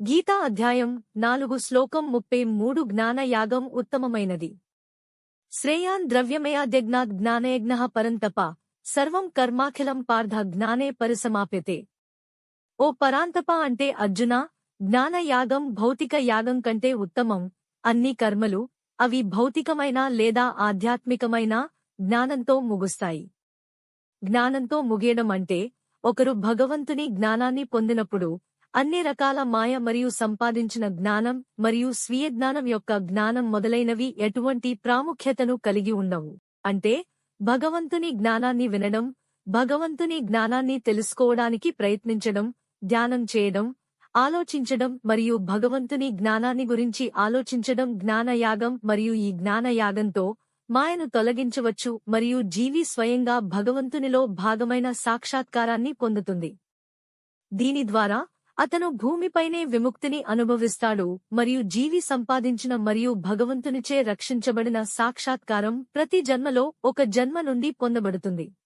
గీతా అధ్యాయం నాలుగు శ్లోకం ముప్పై మూడు జ్ఞానయాగం ఉత్తమమైనది. శ్రేయాన్ ద్రవ్యమయాద్యజ్ఞాత్ జ్ఞానయజ్ఞ పరంతప సర్వం కర్మాఖిలం పార్థ జ్ఞానే పరిసమాప్యతే. ఓ పరాంతప అంటే అర్జున జ్ఞానయాగం భౌతిక యాగం కంటే ఉత్తమం అన్ని కర్మలు అవి భౌతికమైన లేదా ఆధ్యాత్మికమైన జ్ఞానంతో ముగుస్తాయి. జ్ఞానంతో ముగియడం అంటే ఒకరు భగవంతుని జ్ఞానాన్ని పొందినప్పుడు అన్ని రకాల మాయ మరియు సంపాదించిన జ్ఞానం మరియు స్వీయ జ్ఞానం యొక్క జ్ఞానం మొదలైనవి ఎటువంటి ప్రాముఖ్యతను కలిగి ఉండవు. అంటే భగవంతుని జ్ఞానాన్ని వినడం భగవంతుని జ్ఞానాన్ని తెలుసుకోవడానికి ప్రయత్నించడం ధ్యానం చేయడం ఆలోచించడం మరియు భగవంతుని జ్ఞానాన్ని గురించి ఆలోచించడం జ్ఞానయాగం మరియు ఈ జ్ఞానయాగంతో మాయను తొలగించవచ్చు మరియు జీవి స్వయంగా భగవంతునిలో భాగమైన సాక్షాత్కారాన్ని పొందుతుంది. దీని ద్వారా అతను భూమిపైనే విముక్తిని అనుభవిస్తాడు మరియు జీవి సంపాదించిన మరియు భగవంతునిచే రక్షించబడిన సాక్షాత్కారం ప్రతి జన్మలో ఒక జన్మ నుండి పొందబడుతుంది.